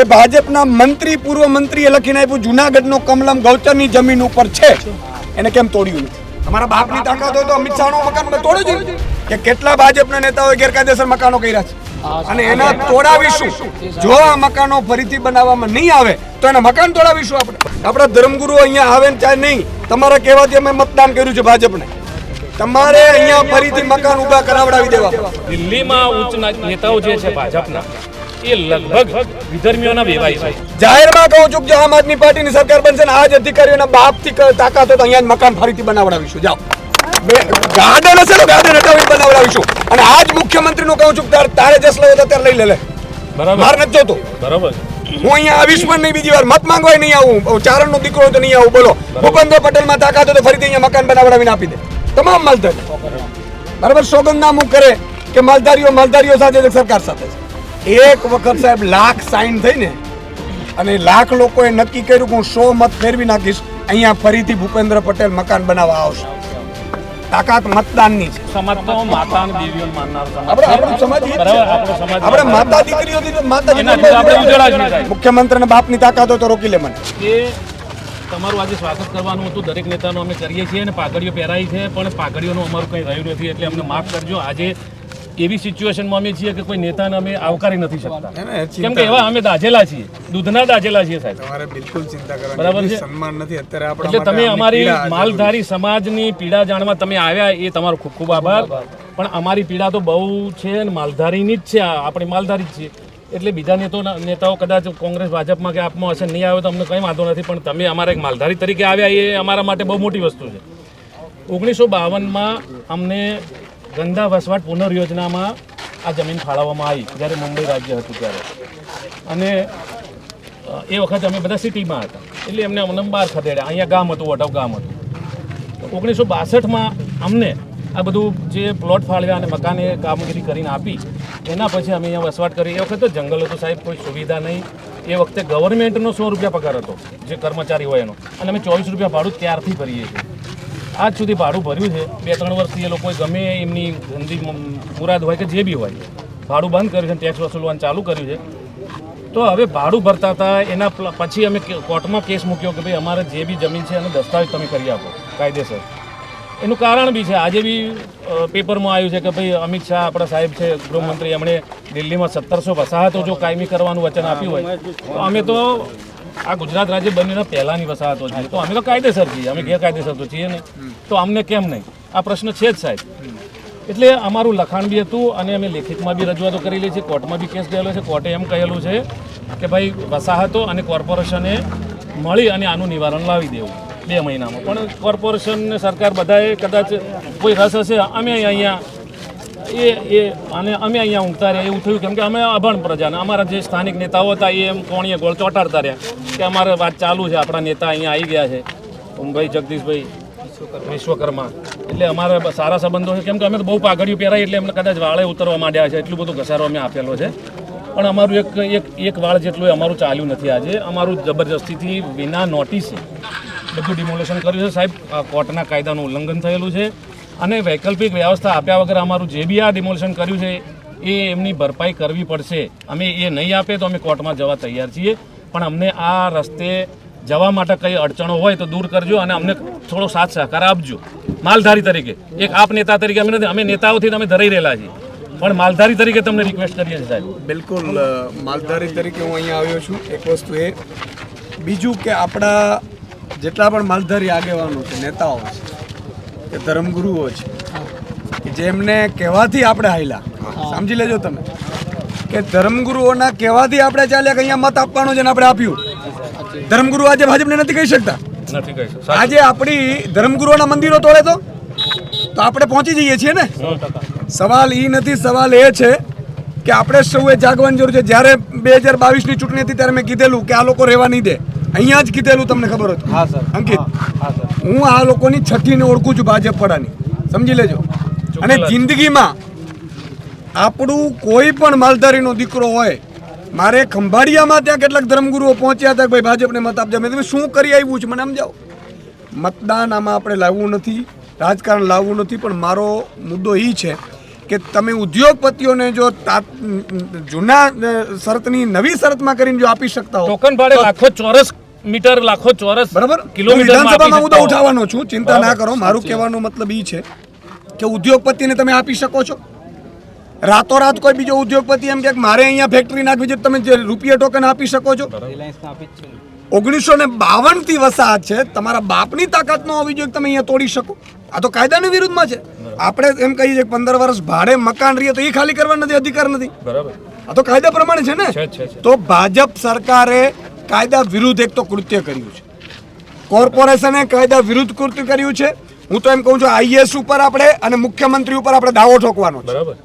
એ ભાજપના મંત્રી, પૂર્વ મંત્રીએ લખીને આપ્યું, જુનાગઢનો કમલમ ગૌચરની જમીન ઉપર છે. એને કેમ તોડ્યું તમારા બાપની તાકાત હોય તો અમિત શાહનું મકાન તોડ્યું જ કે કેટલા ભાજપના નેતાઓએ ગેરકાયદેસર મકાનો કર્યા છે? અને એના તોડાવીશું. જો આ મકાનો ફરીથી બનાવવામાં નહીં આવે, તો એના મકાન તોડાવીશું આપણે. આપણા ધર્મગુરુઓ અહીંયા આવે ને ચાહે નહીં, તમારા કહેવાથી અમે મતદાન કર્યું છે ભાજપને. તમારે અહીંયા ફરીથી મકાન ઊભા કરાવડાવી દેવા દિલ્હીમાં ઉચ્ચ નેતાઓ જે છે ભાજપના એ લગભગ વિધર્મીઓના વેવાય છે. જાહેરમાં કહું છું કે આમ આદમી પાર્ટીની સરકાર બનશે ને આ જ અધિકારીઓના બાપથી તાકાત હોય તો અહીંયા મકાન ફરીથી બનાવડાવીશું. જાઓ. ગાર્ડન હશે તો ગાર્ડન હટાવી બનાવડાવીશું. અને આજ મુખ્યમંત્રી નું કહું છું તારે તારે જસ લેવો તો ત્યારે લઈ લે બરાબર. માર નથી જોતો. બરાબર. હું અહીંયા આવીશ પણ નહીં બીજી વાર મત માંગવાય નહીં આવું. ચારણનો દીકરો તો નહીં આવું બોલો. ભૂપેન્દ્ર પટેલમાં તાકાત હોય તો ફરીથી અહીંયા મકાન બનાવડાવીને આપી દે. તમામ માલધારી બરાબર? સોગંદનામું કરે કે માલધારીઓ માલધારીઓ સાથે સરકાર સાથે છે. એક વખત સાહેબ લાખ સાઇન થઈ ને અને લાખ લોકોએ નક્કી કર્યું કે હું સો મત ફેરવી નાખીશ અહીંયા ફરીથી ભૂપેન્દ્ર પટેલ મકાન બનાવવા આવશે. તાકાત મતદાનની છે. આપણે માતા દીકરીઓ. મુખ્યમંત્રીના બાપની તાકાત હોય તો રોકી લે મને. તમારું આજે સ્વાગત કરવાનું હતું દરેક નેતાનું અમે કરીએ છીએ અને પાઘડીઓ પહેરાઈ છે પણ પાઘડીઓનું અમારું કંઈ રહ્યું નથી એટલે અમને માફ કરજો. આજે એવી સિચ્યુએશનમાં અમે છીએ કે કોઈ નેતાને અમે આવકારી નથી શકતા. કેમ કે એવા અમે દાજેલા છીએ દૂધના દાજેલા છીએ સાહેબ. તમારે બિલકુલ ચિંતા બરાબર છે? સન્માન નથી. અત્યારે એટલે તમે અમારી માલધારી સમાજની પીડા જાણવા તમે આવ્યા એ તમારો ખૂબ ખૂબ આભાર. પણ અમારી પીડા તો બહુ છે અને માલધારીની જ છે આપણે આપણી માલધારી જ છે એટલે બીજા નેતો નેતાઓ કદાચ કોંગ્રેસ ભાજપમાં કે આપમાં હશે નહીં આવે તો અમને કંઈ વાંધો નથી પણ તમે અમારા એક માલધારી તરીકે આવ્યા એ અમારા માટે બહુ મોટી વસ્તુ છે. ઓગણીસો બાવનમાં અમને ગંદા વસવાટ પુનર્યોજનામાં આ જમીન ફાળવવામાં આવી જ્યારે મુંબઈ રાજ્ય હતું ત્યારે. અને એ વખતે અમે બધા સિટીમાં હતા. એટલે એમને અમને બહાર ખદેડ્યા અહીંયા ગામ હતું વટવ ગામ હતું. ઓગણીસો બાસઠમાં અમને આ બધું જે પ્લોટ ફાળવ્યા અને મકાને કામગીરી કરીને આપી, એના પછી અમે અહીંયા વસવાટ કરી. એ વખતે જંગલ હતું સાહેબ કોઈ સુવિધા નહીં. એ વખતે ગવર્મેન્ટનો સો રૂપિયા પગાર હતો, જે કર્મચારી હોય એનો. અને અમે ચોવીસ રૂપિયા ભાડું ત્યારથી ભરીએ છીએ. આજ સુધી ભાડું ભર્યું છે. બે ત્રણ વર્ષથી એ લોકોએ ગમે એમની ગંદી મુરાદ હોય કે જે બી હોય, ભાડું બંધ કર્યું છે ટેક્સ વસૂલવાનું ચાલુ કર્યું છે. તો હવે ભાડું ભરતા હતા, એના પછી અમે કોર્ટમાં કેસ મૂક્યો કે ભાઈ અમારે જે બી જમીન છે એનો દસ્તાવેજ તમે કરી આપો, કાયદેસર. એનું કારણ બી છે, આજે બી પેપરમાં આવ્યું છે કે ભાઈ અમિત શાહ આપણા સાહેબ છે, ગૃહમંત્રી, એમણે દિલ્હીમાં સત્તરસો વસાહતો જો કાયમી કરવાનું વચન આપ્યું હોય, તો અમે તો આ ગુજરાત રાજ્ય બન્યું પહેલાની વસાહતો છીએ તો અમે તો કાયદેસર છીએ અમે ગેરકાયદેસર તો છીએ નહીં. તો અમને કેમ નહીં? આ પ્રશ્ન છે જ સાહેબ. એટલે અમારું લખાણ બી હતું અને અમે લેખિતમાં બી રજૂઆતો કરેલી છે કોર્ટમાં બી કેસ ગયેલો છે. કોર્ટે એમ કહેલું છે કે ભાઈ વસાહતો અને કોર્પોરેશને મળી અને આનું નિવારણ લાવી દેવું બે મહિનામાં. પણ કોર્પોરેશન ને સરકાર બધાએ કદાચ કોઈ રસ હશે અમે અહીંયા એ એ, અને અમે અહીંયા ઊંઘતા રહ્યા, એવું થયું. કેમ કે અમે અભણ પ્રજાને અમારા જે સ્થાનિક નેતાઓ હતા, એ એમ કોણીએ ગોળ ચોંટાડતા રહ્યા કે અમારે વાત ચાલુ છે. આપણા નેતા અહીંયા આવી ગયા છે. ભાઈ જગદીશભાઈ વિશ્વકર્મા. એટલે અમારે સારા સંબંધો છે. કેમ કે અમે તો બહુ પાઘડિયું પહેરાય એટલે એમને કદાચ વાળે ઉતરવા માંડ્યા છે. એટલું બધું ઘસારો અમે આપેલો છે. પણ અમારું એક એક એક વાળ જેટલું અમારું ચાલ્યું નથી આજે. અમારું જબરજસ્તીથી વિના નોટિસે બધું ડિમોલેશન કર્યું છે. સાહેબ કોર્ટના કાયદાનું ઉલ્લંઘન થયેલું છે. અને વૈકલ્પિક વ્યવસ્થા આપ્યા વગર અમારું જે બી આ ડિમોલિશન કર્યું છે, એ એમની ભરપાઈ કરવી પડશે. અમે એ નહીં આપે તો અમે કોર્ટમાં જવા તૈયાર છીએ. પણ અમને આ રસ્તે જવા માટે કઈ અડચણો હોય તો દૂર કરજો અને અમને થોડો સાથ સહકાર આપજો. માલધારી તરીકે. એક આપ નેતા તરીકે અમે નથી, અમે નેતાઓથી તમે ધરાઈ રહેલા છીએ. પણ માલધારી તરીકે તમને રિક્વેસ્ટ કરીએ છીએ સાહેબ. બિલકુલ માલધારી તરીકે હું અહીંયા આવ્યો છું. એક વસ્તુ એ. બીજું કે આપણા જેટલા પણ માલધારી આગેવાનો છે, નેતાઓ છે કે ધર્મગુરુઓ છે. કે જેમને કહેવાથી આપણે હાયલા સમજી લેજો તમે. કે ધર્મગુરુઓના કહેવાથી આપણે ચાલ્યા કે અહીંયા મત આપવાનો છે ને આપણે આપ્યું. ધર્મગુરુ આજે ભાજપને નથી કહી શકતા. નથી કહી શકતા. આજે આપણી ધર્મગુરુઓના મંદિરો તોડે તો? તો આપણે પહોંચી જઈએ છીએ ને? સવાલ એ નથી સવાલ એ છે કે આપણે સૌએ જાગવાની જરૂર છે. જ્યારે બે હજાર બાવીસની ચૂંટણી હતી ત્યારે મેં કીધેલું કે આ લોકો રહેવા નહીં દે. અહીંયા જ કીધેલું તમને ખબર હતી? હા સર. અંકિત? હું આ લોકોની છઠ્ઠીને ઓળખું છું ભાજપ પડાની સમજી લેજો. અને જિંદગીમાં આપણું કોઈ પણ માલધારીનો દીકરો હોય મારે ખંભાળિયામાં ત્યાં કેટલાક ધર્મગુરુઓ પહોંચ્યા હતા ભાઈ ભાજપને મત આપજો. મેં તમે શું કરી આવ્યું છે? મને સમજાવો. મતદાન આમાં આપણે લાવવું નથી રાજકારણ લાવવું નથી પણ મારો મુદ્દો એ છે કે તમે ઉદ્યોગપતિઓને જો તા- જૂના શરતની નવી શરતમાં કરીને જો આપી શકતા હો ટોકન ભાડે લાખો ચોરસ મીટર લાખો ચોરસ બરાબર? કિલોમીટર વિધાનસભામાં મુદ્દો ઉઠાવવાનો છું. ચિંતા ના કરો. મારું કહેવાનો મતલબ એ છે કે ઉદ્યોગપતિને તમે આપી શકો છો. રાતોરાત કોઈ બીજો ઉદ્યોગપતિ એમ કે મારે અહીંયા ફેક્ટરી નાખવી છે તમે જે રૂપિયા ટોકન આપી શકો છો. ઓગણીસો ને બાવનથી વસાહત છે. તમારા બાપની તાકાતનો કે તમે અહીંયા તોડી શકો. આ તો કાયદાની વિરુદ્ધમાં છે. આપણે એમ કહીએ છીએ કે પંદર વર્ષ ભાડે મકાન રહીએ તો એ ખાલી કરવા નથી અધિકાર નથી. બરાબર. આ તો કાયદા પ્રમાણે છે ને. તો ભાજપ સરકારે કાયદા વિરુદ્ધ એક તો કૃત્ય કર્યું છે. કોર્પોરેશને કાયદા વિરુદ્ધ કૃત્ય કર્યું છે. હું તો એમ કહું છું આઈએસ ઉપર આપણે અને મુખ્યમંત્રી ઉપર આપણે દાવો ઠોકવાનો છે. બરાબર.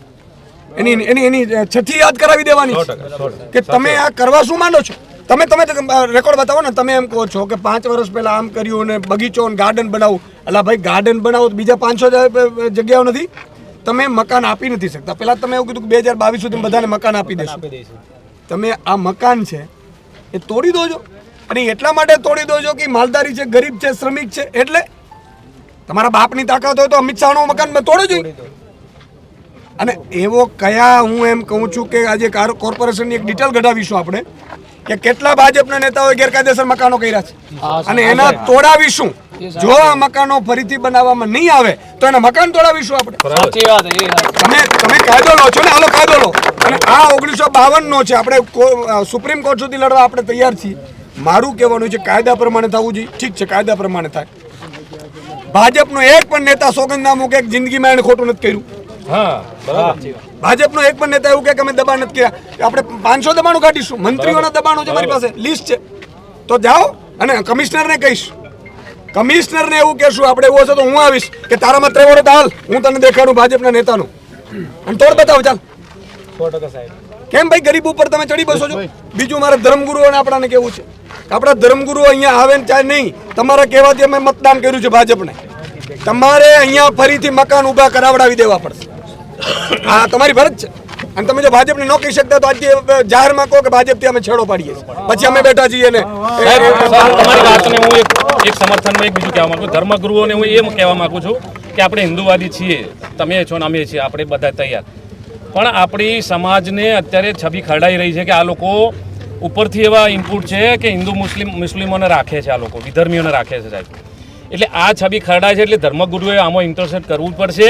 એની એની એની છઠ્ઠી યાદ કરાવી દેવાની કે તમે આ કરવા શું માંડો છો? તમે તમે રેકોર્ડ બતાવો ને તમે એમ કહો છો કે પાંચ વર્ષ પહેલા આમ કર્યું અને બગીચો અને ગાર્ડન બનાવું. એટલે ભાઈ ગાર્ડન બનાવો તો બીજા પાંચસો જગ્યાઓ નથી. તમે મકાન આપી નથી શકતા. પહેલાં તમે એવું કીધું કે બે હજાર બાવીસ સુધી બધાને મકાન આપી દેશો. તમે આ મકાન છે એ તોડી દોજો અને એટલા માટે તોડી દોજો કે માલદારી છે ગરીબ છે શ્રમિક છે એટલે તમારા બાપની તાકાત હોય તો અમિત શાહનું મકાન તોડો જોઈએ અને એવો કયા હું એમ કહું છું કે આજે કાર- કોર્પોરેશનની એક ડિટેલ કઢાવીશું આપણે કે કેટલા ભાજપના નેતાઓએ ગેરકાયદેસર મકાનો કર્યા છે. અને એના તોડાવીશું. જો આ મકાનો ફરીથી બનાવવામાં નહીં આવે તો એના મકાન તોડાવીશું આપણે. સાચી વાત એ તમે તમે કાયદો લો છો ને? હાલો કાયદો લો. અને આ ઓગણીસો બાવન નો છે. આપણે સુપ્રીમ કોર્ટ સુધી લડવા આપણે તૈયાર છીએ. મારું કહેવાનું છે કાયદા પ્રમાણે થવું જોઈએ. ઠીક છે કાયદા પ્રમાણે થાય. ભાજપનો એક પણ નેતા સોગંદનામું કે જિંદગીમાં એને ખોટું નથી કર્યું. ભાજપનો એક પણ નેતા એવું કે અમે દબાણ નથી કર્યા. કે આપણે પાંચસો દબાણો કાઢીશું. મંત્રીઓના દબાણો છે મારી પાસે. લિસ્ટ છે. તો જાઓ અને કમિશનરને કહીશ. કમિશનરને એવું કહેશું આપણે એવું હશે તો હું આવીશ કે તારામાં ત્રેવડો હાલ હું તને દેખાડું ભાજપના નેતાનું. અને તોડ બતાવ ચાલ. કેમ ભાઈ ગરીબ ઉપર તમે ચડી બસો છો? બીજું મારે ધર્મગુરુઓને આપણાને કેવું છે? આપણા ધર્મગુરુઓ અહીંયા આવે ને ચાહે નહીં તમારા કહેવાથી અમે મતદાન કર્યું છે ભાજપને. તમારે અહીંયા ફરીથી મકાન ઊભા કરાવડાવી દેવા પડશે. હા તમારી ફરજ છે. અને તમે જો ભાજપને ન કહી શકતા તો આજે જાહેરમાં કહો કે ભાજપથી અમે છેડો પાડીએ પછી અમે બેઠા છીએ ને તમારી વાતને હું એક એક સમર્થનમાં એક બીજું કહેવા માંગુ ધર્મગુરુઓને હું એમ કહેવા માંગુ છું કે આપણે હિન્દુવાદી છીએ તમે છો ને અમે છીએ આપણે બધા તૈયાર. પણ આપણી સમાજને અત્યારે છબી ખરડાઈ રહી છે કે આ લોકો ઉપરથી એવા ઇનપુટ છે કે હિન્દુ મુસ્લિમ મુસ્લિમોને રાખે છે આ લોકો વિધર્મીઓને રાખે છે સાહેબ. એટલે આ છબી ખરડાય છે એટલે ધર્મગુરુએ આમાં ઇન્ટરસેપ્ટ કરવું પડશે.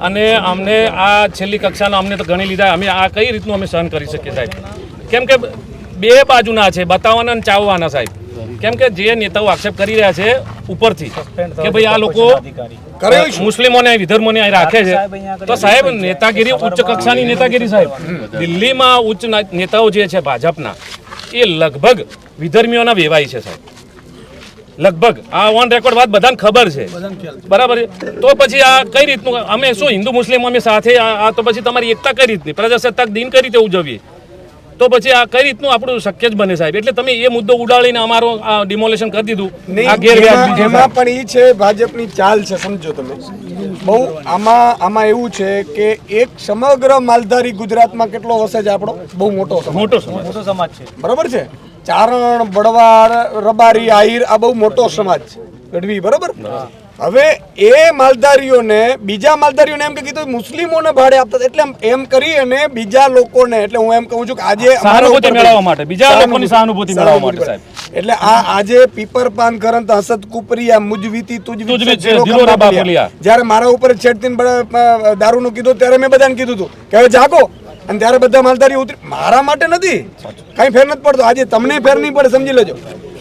અને અમને આ છેલ્લી કક્ષાના અમને તો ગણી લીધા. અમે આ કઈ રીતનું અમે સહન કરી શકીએ સાહેબ? કેમ કે બે બાજુના છે બતાવવાના અને ચાવવાના સાહેબ. કેમ કે જે નેતાઓ આક્ષેપ કરી રહ્યા છે ઉપરથી કે ભાઈ આ લોકો મુસ્લિમોને વિધર્મોને અહીં રાખે છે. તો સાહેબ નેતાગીરી ઉચ્ચ કક્ષાની નેતાગીરી સાહેબ. દિલ્હીમાં ઉચ્ચ ના- નેતાઓ જે છે ભાજપના એ લગભગ વિધર્મીઓના વેવાય છે સાહેબ. લગભગ આ ઓન રેકોર્ડ વાત બધાને ખબર છે. બરાબર છે? તો પછી આ કઈ રીતનું અમે શું હિન્દુ મુસ્લિમ અમે સાથે આ તો પછી તમારી એકતા કઈ રીતની? પ્રજાસત્તાક દિન કઈ રીતે ઉજવીએ? તો પછી આ કઈ રીતનું આપણું શક્ય જ બને સાહેબ? એટલે તમે એ મુદ્દો ઉડાડીને અમારો આ ડિમોલેશન કરી દીધું. આ એમાં પણ એ છે ભાજપની ચાલ છે સમજો તમે. બહુ આમાં આમાં એવું છે કે એક સમગ્ર માલધારી ગુજરાતમાં કેટલો વસે છે આપણો? બહુ મોટો મોટો સમાજ છે. બરાબર છે? ચારણ બળવાર રબારી આહિર આ બહુ મોટો સમાજ છે. ગઢવી બરોબર? હવે એ માલધારીઓને બીજા માલધારીઓને એમ કે કીધું મુસ્લિમોને ભાડે આપતા. એટલે એમ- કરી અને બીજા લોકોને એટલે હું એમ કહું છું કે આજે સહાનુભૂતિ મેળવવા માટે, બીજા લોકોની સહાનુભૂતિ મેળવવા માટે, સાહેબ. એટલે આ આજે પીપર પાન કરંત હસત કુપરિયા મુજવીતી તુજવી. જ્યારે મારા ઉપર છેડતીન દારૂનું કીધું ત્યારે મેં બધાને કીધું હતું કે હવે જાગો. અને ત્યારે બધા માલધારી ઉતરી મારા માટે નથી. કઈ ફેર નથી પડતો. આજે તમને ફેર નહીં પડે સમજી લેજો.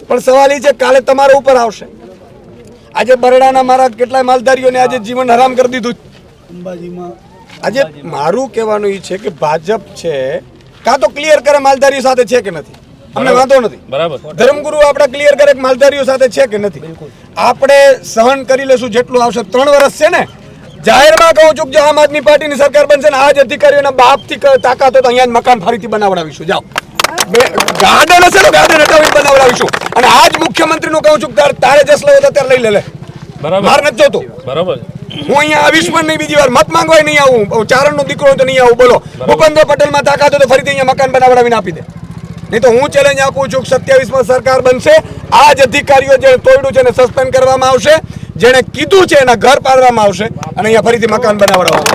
પણ સવાલ એ છે કાલે તમારા ઉપર આવશે. આજે બરડાના મારા કેટલાય માલધારીઓને આજે જીવન હરામ કરી દીધું આજે મારું કહેવાનું એ છે કે ભાજપ છે કાં તો ક્લિયર કરે માલધારીઓ સાથે છે કે નથી? અમને વાંધો નથી. બરાબર. ધર્મગુરુ આપણે ક્લિયર કરે કે માલધારીઓ સાથે છે કે નથી? આપણે સહન કરી લેશું જેટલું આવશે. ત્રણ વર્ષ છે ને? જાહેરમાં કહું છું કે જો આમ આદમી પાર્ટીની સરકાર બનશે ને આ જ અધિકારીઓના બાપથી તાકાત તો અહીંયા મકાન ફરીથી બનાવડાવીશું. જાઓ. ગાર્ડન હશે ને ગાર્ડન હટાવી બનાવડાવીશું. અને આજ મુખ્યમંત્રીનું કહું છું કે તારે- તારે જસ લેવો તો ત્યારે લઈ લે લે. બરાબર. માર નથી જોતો. બરાબર. હું અહીંયા આવીશ પણ નહીં બીજી વાર મત માંગવાય નહીં આવું. ચારણનો દીકરો તો નહીં આવું બોલો. ભૂપેન્દ્ર પટેલમાં તાકાત તો ફરીથી અહીંયા મકાન બનાવડાવીને આપી દે. નહીં તો હું ચેલેન્જ આપું છું કે સત્યાવીસમાં સરકાર બનશે. આ જ અધિકારીઓ જે તોડ્યું છે એને સસ્પેન્ડ કરવામાં આવશે. જેણે કીધું છે એના ઘર પાડવામાં આવશે અને અહીંયા ફરીથી મકાન બનાવવામાં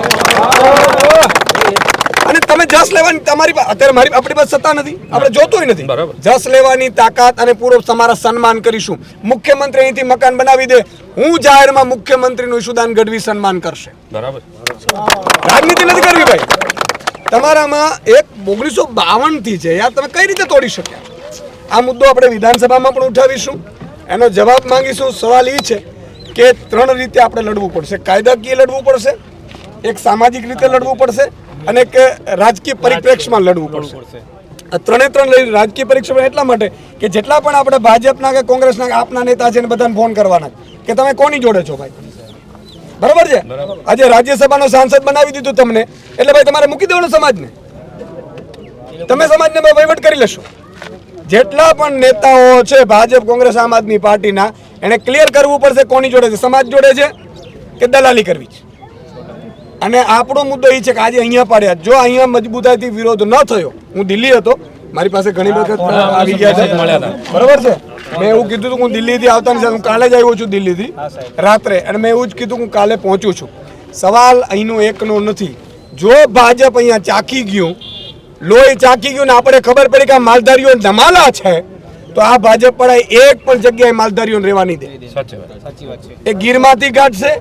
અને તમે જસ લેવાની તમારી અત્યારે મારી આપણી પાસે સત્તા નથી. આપણે જોતોય નથી. જસ લેવાની તાકાત અને પૂરો તમારા સન્માન કરીશું. મુખ્યમંત્રી અહીંથી મકાન બનાવી દે. હું જાહેરમાં મુખ્યમંત્રીનું ઈશુદાન ગઢવી સન્માન કરશે. બરાબર. રાજનીતિ નથી કરવી ભાઈ. તમારામાં એક ઓગણીસો બાવનથી છે યાર તમે કઈ રીતે તોડી શક્યા? આ મુદ્દો આપણે વિધાનસભામાં પણ ઉઠાવીશું. એનો જવાબ માંગીશું. સવાલ એ છે કે ત્રણ રીતે આપણે લડવું પડશે. કાયદાકીય લડવું પડશે એક સામાજિક રીતે લડવું પડશે અને એક રાજકીય પરિપ્રેક્ષમાં લડવું પડશે. આ ત્રણે ત્રણ રાજકીય પરીક્ષા એટલા માટે કે જેટલા પણ આપણે ભાજપના કે કોંગ્રેસના આપના નેતા છે બધાને ફોન કરવાના કે તમે કોની જોડે છો ભાઈ? બરાબર છે? આજે રાજ્યસભાનો સાંસદ બનાવી દીધું તમને. એટલે ભાઈ તમારે મૂકી દેવાનું સમાજને. તમે સમાજને વહીવટ કરી લેશો. જેટલા પણ નેતાઓ છે ભાજપ કોંગ્રેસ આમ આદમી પાર્ટીના એને ક્લિયર કરવું પડશે કોની જોડે છે. સમાજ જોડે છે કે દલાલી કરવી છે? અને આપણો મુદ્દો એ છે કે આજે અહીંયા પાડ્યા. જો અહીંયા મજબૂતાઈથી વિરોધ ન થયો હું દિલ્હી હતો મારી પાસે ઘણી વખત આવી ગયા છે. મળ્યા બરોબર છે? મેં એવું કીધું હતું હું દિલ્હીથી આવતા નથી હું કાલે જ આવ્યો છું દિલ્હીથી રાત્રે. અને મેં એવું જ કીધું હું કાલે પહોંચું છું. સવાલ અહીંનો એકનો નથી. જો ભાજપ અહીંયા ચાકી ગયું લોહી ચાકી ગયું ને આપણે ખબર પડી કે આ માલધારીઓ નમાલા છે તો આ ભાજપ પર એક પણ જગ્યાએ માલધારીઓને રહેવા નહીં દે એ ગીરમાંથી કાઢશે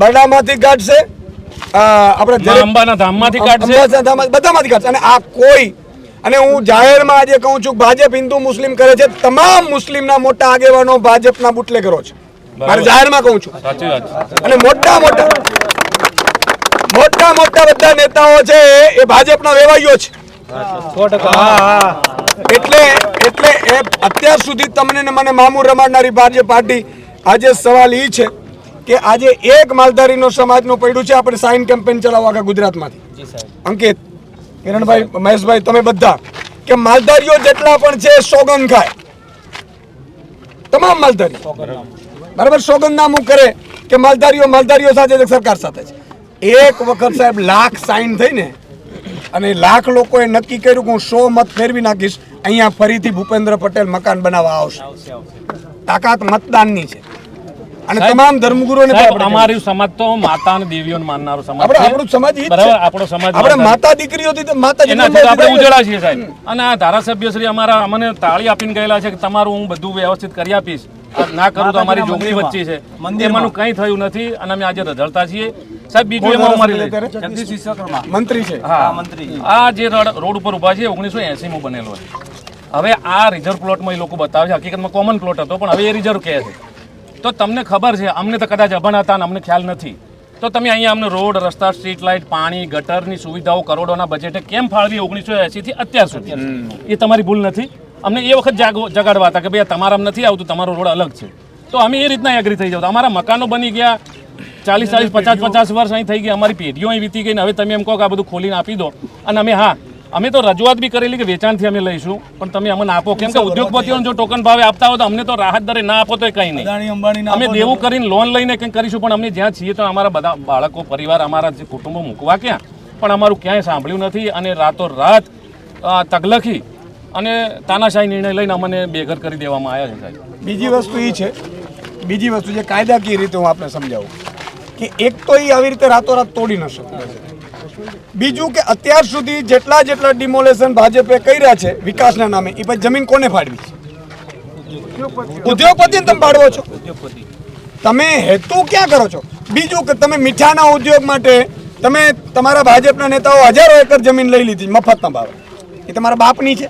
બરડામાંથી કાઢશે આપણે અંબાના ધામમાંથી કાઢશે. બધામાંથી કાઢશે. અને આ કોઈ અને હું જાહેરમાં આજે કહું છું ભાજપ હિન્દુ મુસ્લિમ કરે છે તમામ મુસ્લિમના મોટા આગેવાનો ભાજપના બુટલેગરો છે. મારે જાહેરમાં કહું છું. અને મોટા મોટા મોટા મોટા બધા નેતાઓ છે એ ભાજપના વેવાઈઓ છે. એટલે એટલે એ અત્યાર સુધી તમને ને મને મામુ રમાડનારી ભાજપ પાર્ટી આજે સવાલ એ છે કે આજે એક માલધારીનો સમાજનું પડ્યું છે આપણે સાઇન કેમ્પેન ચલાવવા આખા ગુજરાતમાંથી. અંકિત કિરણભાઈ, મહેશભાઈ, તમે બધા, કે માલધારીઓ જેટલા પણ છે, સોગંદ ખાય. તમામ માલધારી બરાબર? સોગંદનામું કરે કે માલધારીઓ માલધારીઓ સાથે સરકાર સાથે છે. એક વખત સાહેબ લાખ સાઈન થઈને અને લાખ લોકોએ નક્કી કર્યું કે હું સો મત ફેરવી નાખીશ, અહીંયા ફરીથી ભૂપેન્દ્ર પટેલ મકાન બનાવવા આવશે. તાકાત મતદાનની છે. અને તમામ ધર્મગુરુઓને અમારું સમાજ તો માતા અને દેવીઓને માનનારો સમાજ આપણે છે. આપણું સમાજ ઈ બરાબર આપણો સમાજ આપણે માતા દીકરીઓથી તો માતા એનાથી તો આપણે ઉજળા છીએ સાહેબ. અને આ ધારાસભ્ય શ્રી અમારા અમને તાળી આપીને ગયેલા છે કે તમારું હું બધું વ્યવસ્થિત કરી આપીશ. ના કરું તો અમારી જોગણી વચ્ચે છે. એમાંનું કંઈ થયું નથી અને અમે આજે રઝળતા છીએ. સાહેબ બીજું એમાં અમારી મંત્રી છે. હા. આ જે રોડ રોડ ઉપર ઊભા છે ઓગણીસો એસી માં બનેલો છે. હવે આ રિઝર્વ પ્લોટમાં એ લોકો બતાવે છે. હકીકતમાં કોમન પ્લોટ હતો પણ હવે એ રિઝર્વ કહે છે. તો તમને ખબર છે અમને તો કદાચ અભણ હતા અને અમને ખ્યાલ નથી. તો તમે અહીંયા અમને રોડ રસ્તા સ્ટ્રીટ લાઇટ પાણી ગટરની સુવિધાઓ કરોડોના બજેટે કેમ ફાળવી ઓગણીસો એસીથી અત્યાર સુધી? એ તમારી ભૂલ નથી. અમને એ વખત જાગ- જગાડવા હતા કે ભાઈ તમારા તમારામાં નથી આવતું તમારો રોડ અલગ છે. તો અમે એ રીતના એગ્રી થઈ જાવ. અમારા મકાનો બની ગયા ચાલીસ ચાલીસ પચાસ પચાસ વર્ષ અહીં થઈ ગઈ અમારી પેઢીઓ અહીં વીતી ગઈ ને હવે તમે એમ કહો કે આ બધું ખોલીને આપી દો. અને અમે હા અમે તો રજૂઆત બી કરેલી કે વેચાણથી અમે લઈશું પણ તમે અમને આપો. કેમ કે ઉદ્યોગપતિઓને જો ટોકન ભાવે આપતા હોય તો અમને તો રાહત દરે ના આપો તો કંઈ નહીં. અમે દેવું કરીને લોન લઈને કંઈક કરીશું પણ અમે જ્યાં છીએ તો અમારા બધા બાળકો પરિવાર અમારા જે કુટુંબો મૂકવા ક્યાં? પણ અમારું ક્યાંય સાંભળ્યું નથી અને રાતો રાત તગલખી અને તાનાશાહી નિર્ણય લઈને અમને બેઘર કરી દેવામાં આવ્યા છે સાહેબ. બીજી વસ્તુ એ છે બીજી વસ્તુ છે કાયદાકીય રીતે હું આપને સમજાવું કે એક તો એ આવી રીતે રાતોરાત તોડી ન શકે. બીજું કે અત્યાર સુધી જેટલા જેટલા ડિમોલેશન ભાજપે કર્યા છે વિકાસના નામે એ પછી જમીન કોને ફાળવી છે? ઉદ્યોગપતિને તમે ફાળવો છો? તમે હેતુ ક્યાં કરો છો? બીજું કે તમે મીઠાના ઉદ્યોગ માટે તમે તમારા ભાજપના નેતાઓ હજારો એકર જમીન લઈ લીધી મફતના ભાવે. એ તમારા બાપની છે.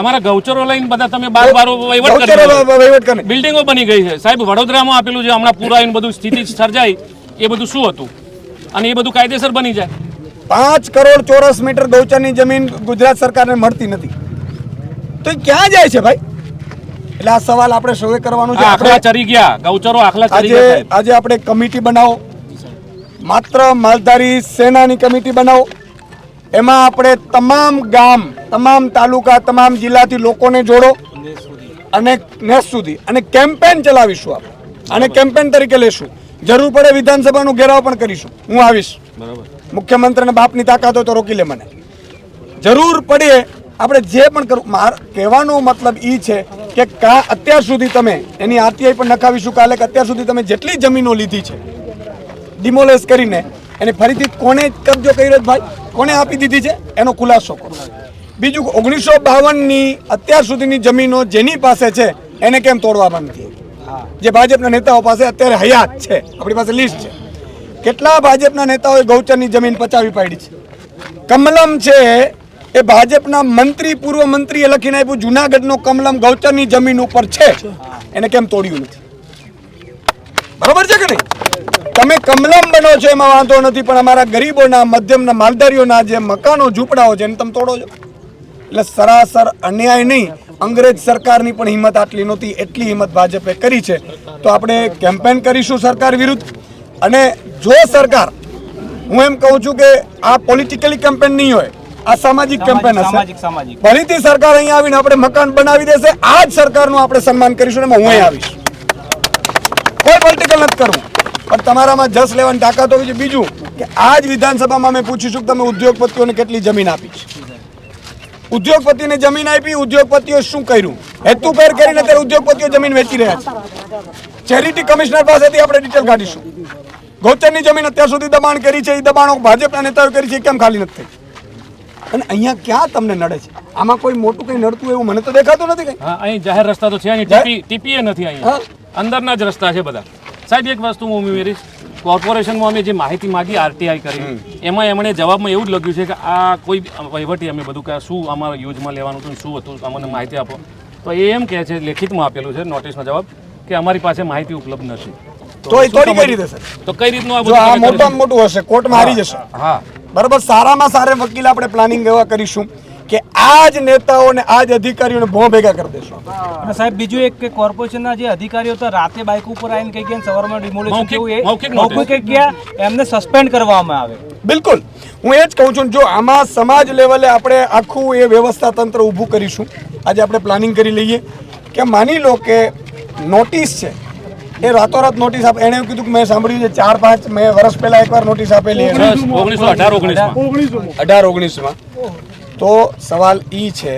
અમારા ગૌચરો લઈને બધા તમે બાર બાર વહીવટ કરી વહીવટ કરે. બિલ્ડિંગો બની ગઈ છે. સાહેબ વડોદરામાં આપેલું છે હમણાં પૂરા બધું સ્થિતિ સર્જાઈ એ બધું શું હતું? અને એ બધું કાયદેસર બની જાય. પાંચ કરોડ ચોરસ મીટર ગૌચરની જમીન ગુજરાત સરકારને મળતી નથી. તો એ ક્યાં જાય છે ભાઈ? એટલે આ સવાલ આપણે સૌએ કરવાનું છે. આપણે આખલા ચરી ગયા. ગૌચરો આખલા ચરી ગયા આજે આપણે કમિટી બનાવો. માત્ર માલધારી સેનાની કમિટી બનાવો. એમાં આપણે તમામ ગામ તમામ તાલુકા તમામ જિલ્લાથી લોકોને જોડો અને નેસ સુધી. અને કેમ્પેન ચલાવીશું આપણે. અને કેમ્પેન તરીકે લેશું. જરૂર પડે વિધાનસભાનું ઘેરાવ પણ કરીશું. હું આવીશ. મુખ્યમંત્રીને બાપની તાકાત હોય તો રોકી લે મને. જરૂર પડે આપણે જે પણ કરું માર કહેવાનો મતલબ એ છે કે કા અત્યાર સુધી તમે એની આરટીઆઈ પણ નખાવીશું કાલે કે અત્યાર સુધી તમે જેટલી જમીનો લીધી છે ડિમોલેસ કરીને એને ફરીથી કોને કબજો કર્યો ભાઈ? કોને આપી દીધી છે? એનો ખુલાસો કરો. બીજું ઓગણીસો બાવનની અત્યાર સુધીની જમીનો જેની પાસે છે એને કેમ તોડવામાં નથી જે ભાજપના નેતાઓ પાસે અત્યારે હયાત છે. આપણી પાસે લિસ્ટ છે. કેટલા ભાજપના નેતાઓએ ગૌચરની જમીન પચાવી પાડી છે? કમલમ છે એ ભાજપના મંત્રી, પૂર્વ મંત્રીએ લખીને આપ્યું, જુનાગઢનો કમલમ ગૌચરની જમીન ઉપર છે. એને કેમ તોડ્યું નથી? બરોબર છે કે નહીં? તમે કમલમ બનો છો એમાં વાંધો નથી, પણ અમારા ગરીબોના, મધ્યમના માલધારીઓના જે મકાનો, ઝૂંપડાઓ છે, એને તમે તોડો છો. એટલે સરાસર અન્યાય નહીં. અંગ્રેજ સરકારની પણ હિંમત આટલી નહોતી એટલી હિંમત ભાજપે કરી છે. તો આપણે કેમ્પેન કરીશું સરકાર વિરુદ્ધ. અને જો સરકાર હું એમ કહું છું કે આ પોલિટિકલી કેમ્પેન નહીં હોય આ સામાજિક કેમ્પેન હશે. ફરીથી સરકાર અહીંયા આવીને આપણે મકાન બનાવી દેશે આ જ સરકારનું આપણે સન્માન કરીશું અને એમાં હું આવીશ. કોઈ પોલિટિકલ નથી કરવું. પણ તમારામાં જસ લેવાની તાકાત હોવી છે બીજું કે આ જ વિધાનસભામાં અમે પૂછીશું કે તમે ઉદ્યોગપતિઓને કેટલી જમીન આપી છે? ઉદ્યોગપતિને જમીન આપી ઉદ્યોગપતિઓ શું કર્યું? હેતુપેર કરીને અત્યારે ઉદ્યોગપતિઓ જમીન વેચી રહ્યા છે. ચેરિટી કમિશનર પાસેથી આપણે ડિટેલ કાઢીશું. ગૌચરની જમીન અત્યાર સુધી દબાણ કરી છે એ દબાણો ભાજપના નેતાઓ કરી છે કેમ ખાલી નથી થઈ? અને અહીંયા ક્યાં તમને નડે છે? આમાં કોઈ મોટું કંઈ નડતું એવું મને તો દેખાતું નથી કંઈ. અહીં જાહેર રસ્તા તો છે નહીં ટીપી ટીપીએ નથી અહીંયા. અંદરના જ રસ્તા છે બધા. સાહેબ એક વસ્તુ હું ઉમેરીશ. કોર્પોરેશનમાં અમે જે માહિતી માગી આરટીઆઈ કરી એમાં એમણે જવાબમાં એવું જ લખ્યું છે કે આ કોઈ વહીવટી અમે બધું કે શું અમારા યુઝમાં લેવાનું હતું શું હતું અમને માહિતી આપો. તો એ એમ કહે છે લેખિતમાં આપેલું છે નોટિસનો જવાબ કે અમારી પાસે માહિતી ઉપલબ્ધ નથી. તો એ તોડી કઈ રીતે સર? તો કઈ રીતનું આ બધું મોટામાં મોટું હશે કોર્ટમાં હારી જશે. હા. બરાબર સારામાં સારા વકીલ આપણે પ્લાનિંગ એવા કરીશું. કે આ જ નેતાઓને આ જ અધિકારીઓને ભો ભેગા કરી દેશો. અને સાહેબ બીજું એક કે કોર્પોરેશનના જે અધિકારીઓ તો રાતે બાઇક ઉપર આવીને કઈ ગયા સવારમાં ડિમોલિશન થયું કેવું એ મૌખિક ગયા એમને સસ્પેન્ડ કરવામાં આવે. બિલકુલ. હું એ જ કહું છું જો આમાં સમાજ લેવલે આપણે આખું એ વ્યવસ્થા તંત્ર ઊભું કરીશું. આજે આપણે પ્લાનિંગ કરી લઈએ કે માની લો કે નોટિસ છે. એ રાતોરાત નોટિસ આપે. એણે એવું કીધું કે મેં સાંભળ્યું છે ચાર પાંચ મેં વર્ષ પહેલા એકવાર નોટિસ આપેલી અઢાર ઓગણીસમાં. તો સવાલ ઈ છે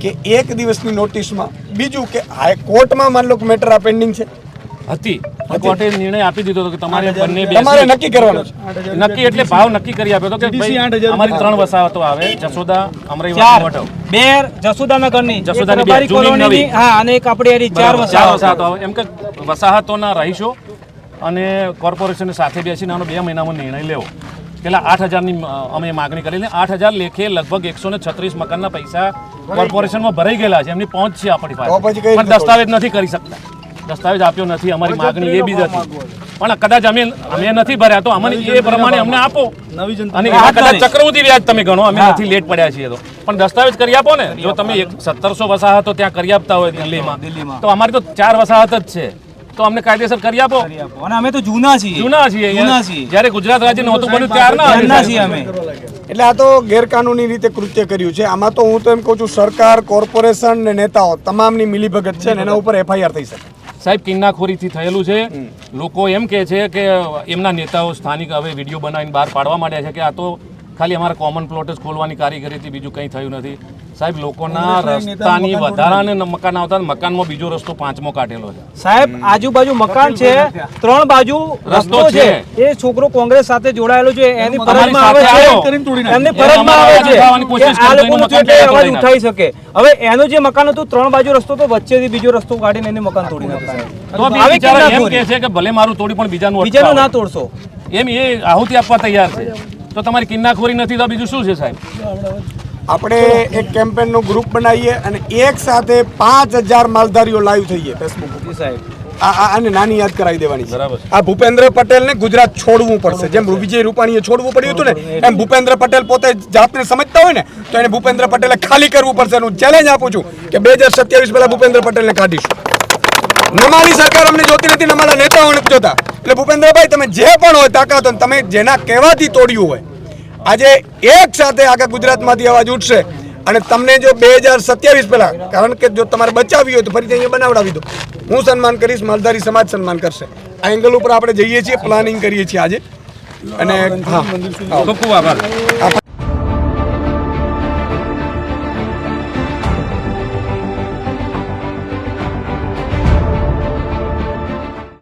કે એક દિવસની નોટિસમાં બીજું કે હાઈકોર્ટમાં માની લો કે મેટર આ પેન્ડિંગ છે? હતી. કોર્ટે નિર્ણય આપી દીધો હતો કે તમારે બંને તમારે નક્કી કરવાનું છે. નક્કી એટલે ભાવ નક્કી કરી આપ્યો હતો કે ભાઈ અમારી ત્રણ વસાહતો આવે. જસોદા ચાર. વટવ. બે જસુદાનગરની જસુદાની બે, જૂની નવી. હા અને એક આપણી એની ચાર વસાહતો. વસાહતો આવે. એમ કે વસાહતોના રહીશો અને કોર્પોરેશન સાથે બેસીને આનો બે મહિનામાં નિર્ણય લેવો. પેલા આઠ હજારની અમે માગણી કરેલી આઠ હજાર લેખે લગભગ એકસો ને છત્રીસ મકાનના પૈસા કોર્પોરેશનમાં ભરાઈ ગયેલા છે. એમની પહોંચ છે આપણી પાસે. પણ દસ્તાવેજ નથી કરી શકતા. દસ્તાવેજ આપ્યો નથી અમારી માગણી એ બી હતી પણ કદાચ અમે અમે નથી ભર્યા તો અમને એ પ્રમાણે અમને આપો. અને એમાં કદાચ ચક્રવૃદ્ધિ વ્યાજ તમે ગણો અમે નથી લેટ પડ્યા છીએ તો. પણ દસ્તાવેજ કરી આપો ને. જો તમે એક સત્તરસો વસાહતો ત્યાં કરી આપતા હોય દિલ્હીમાં દિલ્હીમાં. તો અમારી તો ચાર વસાહત જ છે. તો અમને કાયદેસર કરી આપો. અને અમે તો જૂના છીએ. જૂના છીએ. જૂના છીએ. જ્યારે ગુજરાત રાજ્ય નહોતું બન્યું ત્યારના છીએ અમે. એટલે આ તો ગેરકાનૂની રીતે કૃત્ય કર્યું છે. આમાં તો હું તો એમ કહું છું સરકાર કોર્પોરેશન ને નેતાઓ તમામની મિલીભગત છે ને એના ઉપર એફઆઈઆર થઈ શકે. સાહેબ કિન્નાખોરીથી થયેલું છે. લોકો એમ કહે છે કે એમના નેતાઓ સ્થાનિક હવે વીડિયો બનાવીને બહાર પાડવા માંડ્યા છે કે આ તો ખાલી અમારા કોમન પ્લોટ જ ખોલવાની કારીગરીથી બીજું કંઈ થયું નથી. સાહેબ લોકોના રસ્તાની વધારાને મકાન આવતા મકાનમાં બીજો રસ્તો પાંચમો કાઢેલો છે. સાહેબ આજુબાજુ મકાન છે ત્રણ બાજુ રસ્તો છે. એ છોકરો કોંગ્રેસ સાથે જોડાયેલો છે એની ફરજમાં આવે છે. એમની ફરજમાં આવે છે આ લોકોનું અવાજ ઉઠાવી શકે. હવે એનું જે મકાન હતું ત્રણ બાજુ રસ્તો તો વચ્ચેથી બીજો રસ્તો કાઢીને એને મકાન તોડી નાખે સાહેબ. તો બી આવી બિચારા એમ કે છે કે ભલે મારું તોડી પણ બીજાનું બીજાનું ના તોડશો. એમ એ આહુતિ આપવા તૈયાર છે. તો તમારી કિન્નાખોરી નથી તો બીજું શું છે સાહેબ? આપણે એક કેમ્પેનનું ગ્રુપ બનાવીએ અને એક સાથે પાંચ હજાર માલધારીઓ લાઈવ થઈએ ફેસબુક સાહેબ. આને નાની યાદ કરાવી દેવાની છે. બરાબર. આ ભૂપેન્દ્ર પટેલને ગુજરાત છોડવું પડશે. જેમ વિજય રૂપાણીએ છોડવું પડ્યું હતું ને એમ ભૂપેન્દ્ર પટેલ પોતે જાતને સમજતા હોય ને તો એને ભૂપેન્દ્ર પટેલે ખાલી કરવું પડશે. હું ચેલેન્જ આપું છું કે બે હજાર સત્યાવીસ પહેલા ભૂપેન્દ્ર પટેલને કાઢીશું. નમાની સરકાર અમને જોતી નથી નમાના નેતાઓ નથી જોતા. એટલે ભૂપેન્દ્રભાઈ, તમે જે પણ હોય તાકાત તમે જેના કહેવાથી તોડ્યું હોય, આજે એક સાથે આખા ગુજરાતમાંથી અવાજ ઉઠશે. અને તમને જો બે હજાર સત્યાવીસ પહેલાં, કારણ કે જો તમારે બચાવી હોય તો ફરીથી અહીંયા બનાવડાવી દો. હું સન્માન કરીશ, માલધારી સમાજ સન્માન કરશે. આ એંગલ ઉપર આપણે જઈએ છીએ પ્લાનિંગ કરીએ છીએ આજે. અને હા.